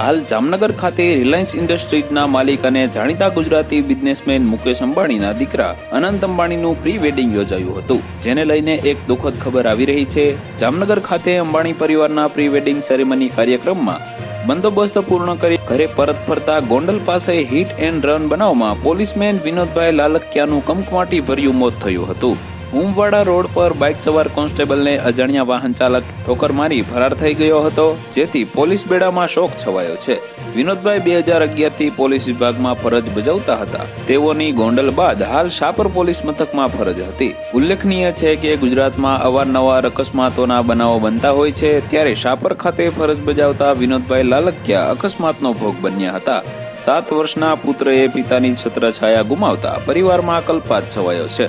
હાલ જામનગર ખાતે રિલાયન્સ ઇન્ડસ્ટ્રીઝના માલિક અને જાણીતા ગુજરાતી બિઝનેસમેન મુકેશ અંબાણીના દીકરા અનંત અંબાણીનું પ્રી વેડિંગ યોજાયું હતું, જેને લઈને એક દુઃખદ ખબર આવી રહી છે. જામનગર ખાતે અંબાણી પરિવારના પ્રી વેડિંગ સેરેમની કાર્યક્રમમાં બંદોબસ્ત પૂર્ણ કરી ઘરે પરત ફરતા ગોંડલ પાસે હિટ એન્ડ રન બનાવમાં પોલીસમેન વિનોદભાઈ લાલકિયાનું કમકમાટી ભર્યું મોત થયું હતું. ઉમવાડા રોડ પર બાઇક સવાર કોન્સ્ટેબલને અજાણ્યા વાહન ચાલક ઠોકર મારી ફરાર થઈ ગયો હતો, જેથી પોલીસ બેડામાં શોક છવાયો છે. વિનોદભાઈ બે હજાર અગિયારથી પોલીસ વિભાગમાં ફરજ બજાવતા હતા. તેઓની ગોંડલ બાદ હાલ શાપર પોલીસ મથકમાં ફરજ હતી. ઉલ્લેખનીય છે કે ગુજરાતમાં અવારનવાર અકસ્માતોના બનાવો બનતા હોય છે, ત્યારે શાપર ખાતે ફરજ બજાવતા વિનોદભાઈ લાલકિયા અકસ્માતનો ભોગ બન્યા હતા. સાત વર્ષના પુત્રએ પિતાની છત્રછાયા ગુમાવતા પરિવારમાં કલ્પાત છવાયો છે.